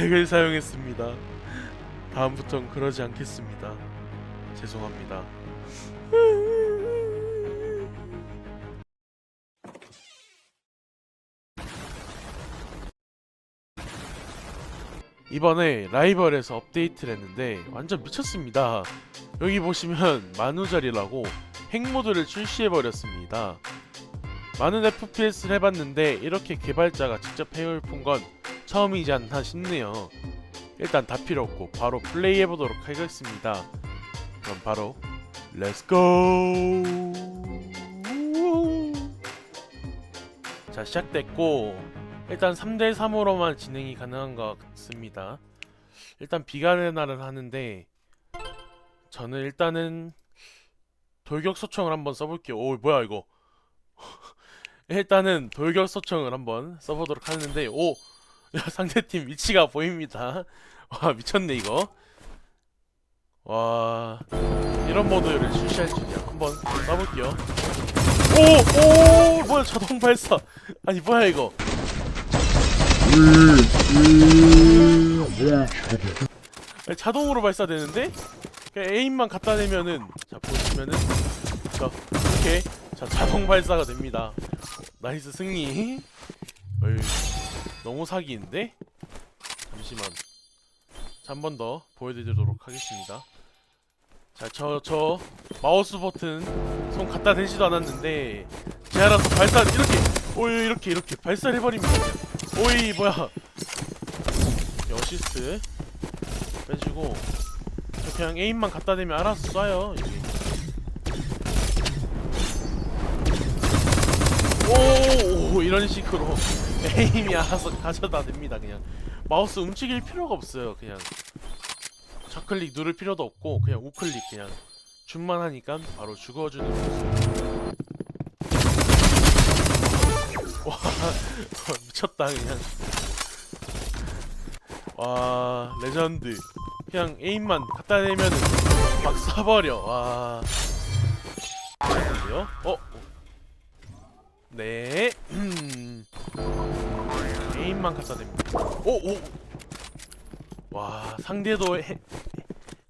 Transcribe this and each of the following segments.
핵을 사용했습니다. 다음부턴 그러지 않겠습니다. 죄송합니다. 이번에 라이벌에서 업데이트를 했는데 완전 미쳤습니다. 여기 보시면 만우절이라고 핵모드를 출시해버렸습니다. 많은 FPS를 해봤는데 이렇게 개발자가 직접 해올 푼건 처음이지 않나 싶네요. 일단 다 필요 없고 바로 플레이해 보도록 하겠습니다. 그럼 바로 렛츠고! 자 시작됐고 일단 3대 3으로만 진행이 가능한 것 같습니다. 일단 비간의 날은 하는데 저는 일단은 돌격 소총을 한번 써볼게요. 오 뭐야 이거? 일단은 돌격 소총을 한번 써보도록 하는데 오 야, 상대팀 위치가 보입니다. 와 미쳤네 이거. 와 이런 모드를 출시할 줄이야. 한번 써볼게요. 오! 오! 뭐야 자동 발사 아니 뭐야 이거 자동으로 발사되는데 에임만 갖다 대면은 자 보시면은 자 이렇게 자 자동 발사가 됩니다 나이스 승리 너무 사기인데? 잠시만. 자한번 더 보여드리도록 하겠습니다. 자저저 마우스 버튼 손 갖다 대지도 않았는데 제 알아서 발사 이렇게 오이 이렇게 이렇게 발사를 해버립니다. 오이 뭐야. 네, 어시스트 빼주고 저 그냥 에임만 갖다 대면 알아서 쏴요 이게. 오, 오 이런 식으로 에임이 알아서 가져다 댑니다 그냥. 마우스 움직일 필요가 없어요 그냥. 좌클릭 누를 필요도 없고 그냥 우클릭 그냥 줌만 하니까 바로 죽어주는 모습. 와 미쳤다 그냥. 와 레전드. 그냥 에임만 갖다 대면은 막 쏴버려. 와. 미쳤는데요? 어? 네 음. 에임만 갖다 댑니다 오! 오! 와 상대도 핵,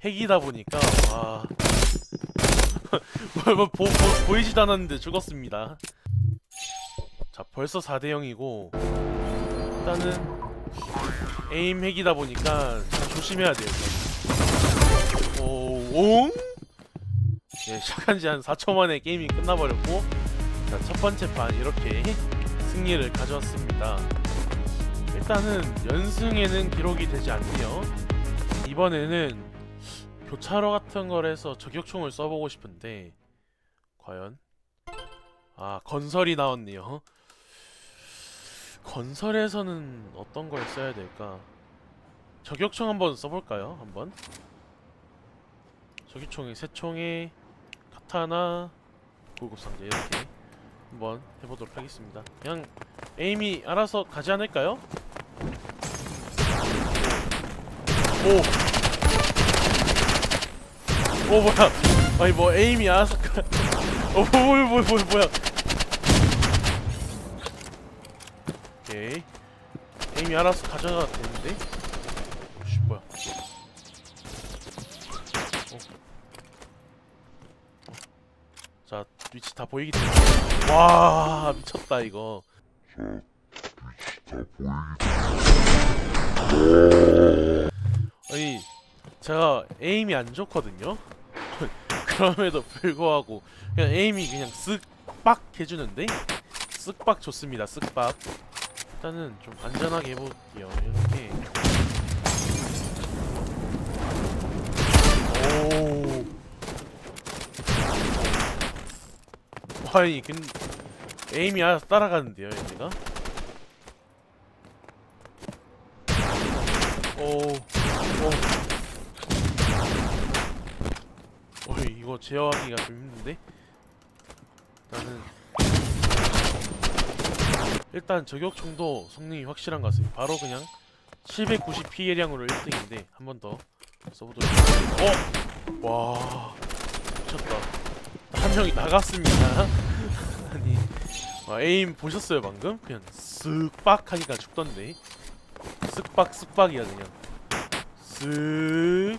핵이다 보니까 와 뭐, 뭐, 보, 보, 보이지도 않았는데 죽었습니다 자 벌써 4대 0이고 일단은 에임 핵이다 보니까 참 조심해야 돼요 오, 옹? 예, 시작한 지 한 4초 만에 게임이 끝나버렸고 자, 첫 번째 판 이렇게 승리를 가져왔습니다 일단은 연승에는 기록이 되지 않네요. 이번에는 교차로 같은 걸 해서 저격총을 써보고 싶은데 과연 아 건설이 나왔네요. 건설에서는 어떤 걸 써야 될까? 저격총 한번 써볼까요? 한번 저격총이 세 총에 카타나 고급 상자 이렇게 한번 해보도록 하겠습니다. 그냥 에임이 알아서 가지 않을까요? 오! 오 뭐야? 아니 뭐 에임이 알아서 가... 오 뭐야 뭐야 뭐야 뭐야? 오케이 에임이 알아서 가져가 되는데? 씨 뭐야? 어. 어. 자 위치 다 보이기 때문에 와 미쳤다 이거 아 니 제가 에임이 안 좋거든요? 그럼에도 불구하고 그냥 에임이 그냥 쓱빡 해주는데? 쓱빡 좋습니다 쓱빡. 일단은 좀 안전하게 해볼게요 이렇게. 오. 아니 근 에임이 알아서 따라가는데요 얘가? 오, 오. 어이, 이거 제어하기가 좀 힘든데? 일단은 일단 저격총도 성능이 확실한 것 같습니다. 바로 그냥 790 피해량으로 1등인데 한 번 더 써보도록. 어! 와 미쳤다. 한 명이 나갔습니다. 아니 와, 에임 보셨어요 방금? 그냥 쓱빡 하니까 죽던데 쓱박 쓱박이야 그냥 쓱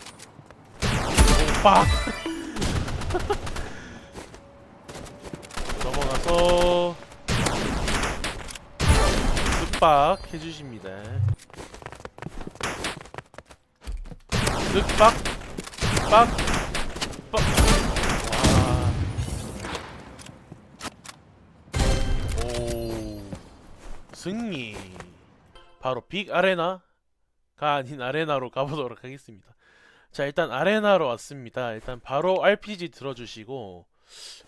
빡 넘어가서 쓱박 해주십니다 쓱박 빡 빡. 와. 오. 승리. 바로 빅 아레나 가 아닌 아레나로 가보도록 하겠습니다. 자, 일단 아레나로 왔습니다. 일단 바로 RPG 들어주시고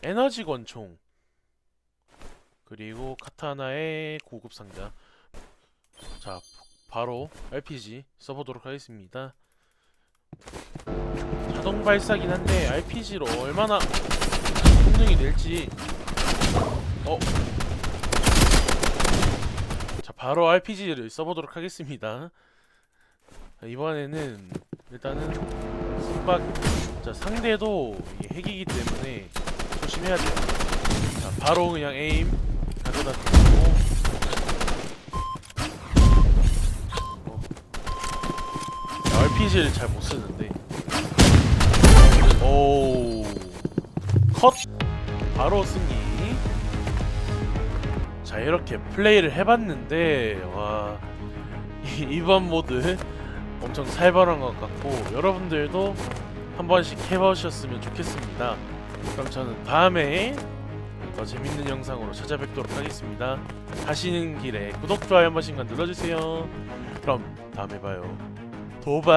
에너지 권총 그리고 카타나의 고급 상자. 자, 바로 RPG 써보도록 하겠습니다. 자동 발사긴 한데 RPG로 얼마나 성능이 될지 어? 자 바로 RPG를 써보도록 하겠습니다 자, 이번에는 일단은 순박 자 상대도 이게 핵이기 때문에 조심해야 돼요 자 바로 그냥 에임 가져다 대고 어. RPG를 잘 못 쓰는데 오. 컷. 바로 승리. 자, 이렇게 플레이를 해봤는데, 와. 이- 이번 모드 엄청 살벌한 것 같고, 여러분들도 한 번씩 해보셨으면 좋겠습니다. 그럼 저는 다음에 더 재밌는 영상으로 찾아뵙도록 하겠습니다. 가시는 길에 구독, 좋아요 한 번씩만 눌러주세요. 그럼 다음에 봐요. 도발!